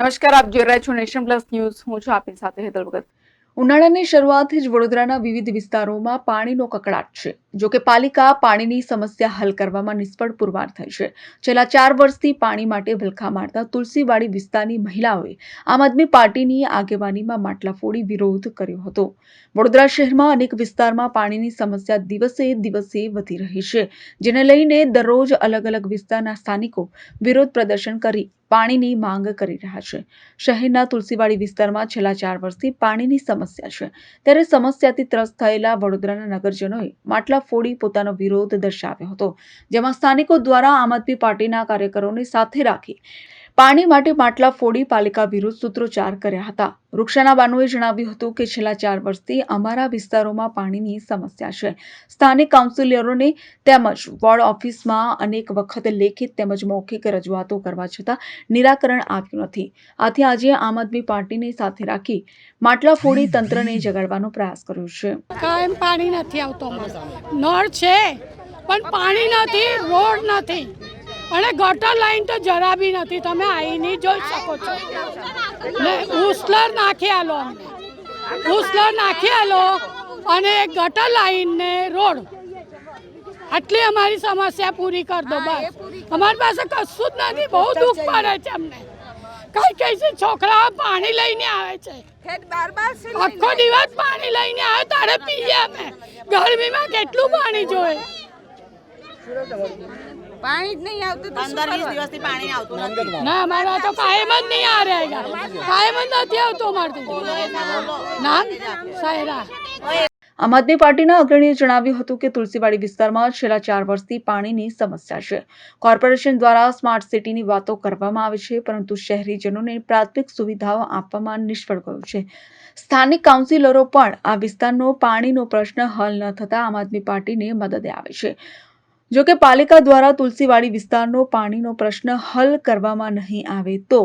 નમસ્કાર, આપ જોઈ રહ્યા છો નેશન પ્લસ ન્યૂઝ. હું છું આપની સાથે હેતલ ભગત. ઉનાળાની શરૂઆતથી જ વડોદરાના વિવિધ વિસ્તારોમાં પાણીનો કકડાટ છે. જો કે પાલિકા પાણીની સમસ્યા હલ કરવામાં નિષ્ફળ પુરવાર થઈ છે. છેલ્લા ચાર વર્ષથી પાણી માટે વલખા મારતા તુલસીવાડી વિસ્તારની મહિલાઓએ આમ આદમી પાર્ટીની આગેવાનીમાં માટલા ફોડી વિરોધ કર્યો હતો. વડોદરા શહેરમાં અનેક વિસ્તારમાં પાણીની સમસ્યા દિવસે દિવસે વધી રહી છે. જેને લઈને દરરોજ અલગ અલગ વિસ્તારના સ્થાનિકો વિરોધ પ્રદર્શન કરી પાણીની માંગ કરી રહ્યા છે. શહેરના તુલસીવાડી વિસ્તારમાં છેલ્લા ચાર વર્ષથી પાણીની સમસ્યા છે. ત્યારે સમસ્યાથી ત્રસ્ત થયેલા વડોદરાના નગરજનોએ માટલા ફોડી પોતાનો વિરોધ દર્શાવ્યો હતો, જેમાં સ્થાનિકો દ્વારા આમ આદમી પાર્ટીના કાર્યકરોને સાથે રાખી પાણી માટે માટલા ફોડી પાલિકા વિરુદ્ધ સૂત્રોચ્ચાર કર્યા હતા. વૃક્ષાના બાનુએ જણાવ્યું હતું કે છેલ્લા ચાર વર્ષથી અમારા વિસ્તારોમાં પાણીની સમસ્યા છે. સ્થાનિક કાઉન્સિલરોને તેમજ વોર્ડ ઓફિસમાં અનેક વખત લેખિત તેમજ મૌખિક રજૂઆતો કરવા છતાં નિરાકરણ આવ્યું નથી. આથી આજે આમ આદમી પાર્ટીને સાથે રાખી માટલા ફોડી તંત્રને જગાડવાનો પ્રયાસ કર્યો છે. કાયમ પાણી નથી આવતો નળ છે, પણ પાણી નથી, રોડ નથી. અને ગટર લાઈન તો જરા બી નથી. તમે આવીને જોઈ શકો છો. ને ઉસલર નાખી આલો અમને. ઉસલર નાખી આલો અને ગટર લાઈન ને રોડ. આટલી અમારી સમસ્યા પૂરી કર દો બસ. અમારી પાસે કશું જ નથી. બહુ દુઃખ પડે છે અમને. કઈ કઈ છે છોકરાઓ પાણી લઈને આવે છે. આખો દિવસ પાણી લઈને આવે તારે પીએ અમે. ગરમીમાં કેટલું પાણી જોઈએ? પાણી જ નહીં આવતું પંદર વીસ દિવસથી પાણી આવતું નથી. ના અમારા તો કાયમ જ નહીં આ રહેગા કાયમ જ નથી આવતું અમારથી નામ સાયરા આમ આદમી પાર્ટીના અગ્રણીએ જણાવ્યું હતું કે તુલસીવાડી વિસ્તારમાં છેલ્લા ચાર વર્ષથી પાણીની સમસ્યા છે. કોર્પોરેશન દ્વારા સ્માર્ટ સિટીની વાતો કરવામાં આવે છે પરંતુ શહેરીજનોને પ્રાથમિક સુવિધાઓ આપવામાં નિષ્ફળ ગયું છે. સ્થાનિક કાઉન્સિલરો પણ આ વિસ્તારનો પાણીનો પ્રશ્ન હલ ન થતાં આમ આદમી પાર્ટીને મદદે આવે છે. જો કે પાલિકા દ્વારા તુલસીવાડી વિસ્તારનો પાણીનો પ્રશ્ન હલ કરવામાં નહીં આવે તો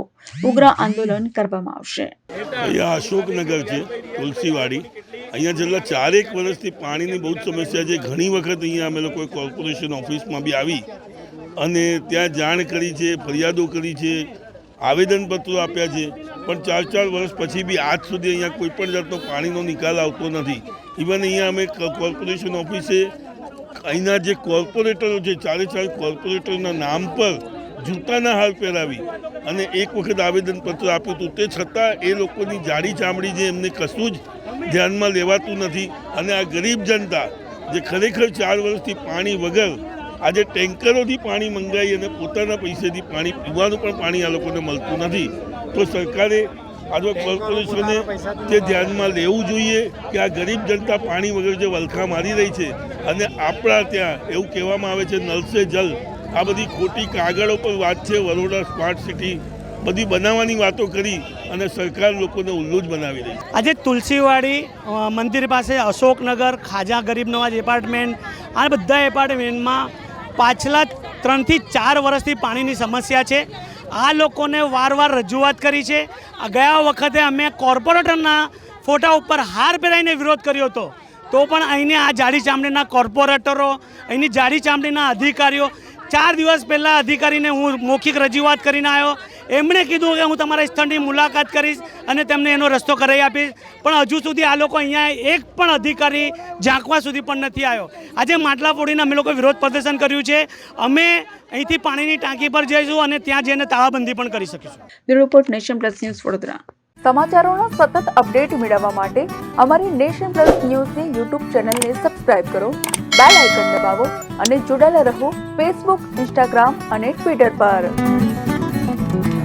ઉગ્ર આંદોલન કરવામાં આવશે. અહીંયા અશોકનગર છે, તુલસીવાડી. અહીંયા છેલ્લા ચારેક વર્ષથી પાણીની બહુ જ સમસ્યા છે. ઘણી વખત અહીંયા અમે લોકોએ કોર્પોરેશન ઓફિસમાં બી આવી અને ત્યાં જાણ કરી છે, ફરિયાદો કરી છે, આવેદનપત્રો આપ્યા છે. પણ ચાર ચાર વર્ષ પછી બી આજ સુધી અહીંયા કોઈ પણ જાતનો પાણીનો નિકાલ આવતો નથી. ઇવન અહીંયા અમે કોર્પોરેશન ઓફિસે અહીંના જે કોર્પોરેટરો છે ચારે ચાર કોર્પોરેટરના નામ પર જૂતાના હાર પહેરાવી અને એક વખત આવેદનપત્ર આપ્યું હતું. તે છતાં એ લોકોની જાડી ચામડી જે એમને કશું જ ધ્યાનમાં લેવાતું નથી અને આ ગરીબ જનતા જે ખરેખર ચાર વર્ષથી પાણી વગર આજે ટેન્કરોથી પાણી મંગાવી અને પોતાના પૈસેથી પાણી પીવાનું પણ પાણી આ લોકોને મળતું નથી. તો સરકારે આજે કોર્પોરેશને તે ધ્યાનમાં લેવું જોઈએ કે આ ગરીબ જનતા પાણી વગર જે વલખા મારી રહી છે અને આપણા ત્યાં એવું કહેવામાં આવે છે નલ સે જલ. આ બધી ખોટી કાગળો પર વાત છે વડોદરા સ્માર્ટ સિટી. બધી બનાવવાની વાતો કરી અને સરકાર લોકોને ઉલ્લુ જ બનાવી રહી આજે તુલસીવાડી મંદિર પાસે અશોકનગર ખાજા ગરીબ નવાજ એપાર્ટમેન્ટ આ બધા એપાર્ટમેન્ટમાં પાછલા ત્રણથી ચાર વર્ષથી પાણીની સમસ્યા છે. આ લોકોને વારવાર રજૂઆત કરી છે. ગયા વખતે અમે કોર્પોરેટરના ફોટા ઉપર હાર પહેરાઈને વિરોધ કર્યો હતો. તો પણ અહીંને આ જાડી ચામડીના કોર્પોરેટરો, અહીંની જાડી ચામડીના અધિકારીઓ ચાર દિવસ પહેલાં અધિકારીને હું મૌખિક રજૂઆત કરીને આવ્યો. એમણે કીધું કે હું તમારા સ્થળની મુલાકાત કરીશ અને તેમને એનો રસ્તો કરાવી આપીશ. પણ હજુ સુધી આ લોકો અહીંયા એક પણ અધિકારી ઝાંકવા સુધી પણ નથી આવ્યો. આજે માટલા ફોડીને અમે લોકો વિરોધ પ્રદર્શન કર્યું છે. અમે અહીંથી પાણીની ટાંકી પર જઈશું અને ત્યાં જઈને તાળાબંધી પણ કરી શકીશું. Bureau report Nation Plus News Vadodara. સમાચારોનો સતત અપડેટ મેળવવા માટે અમારી નેશન પ્લસ ન્યૂઝની યુટ્યુબ ચેનલને સબસ્ક્રાઇબ કરો બેલ આઇકન દબાવો અને જોડાયેલા રહો ફેસબુક ઇન્સ્ટાગ્રામ અને ટ્વિટર પર. Thank you.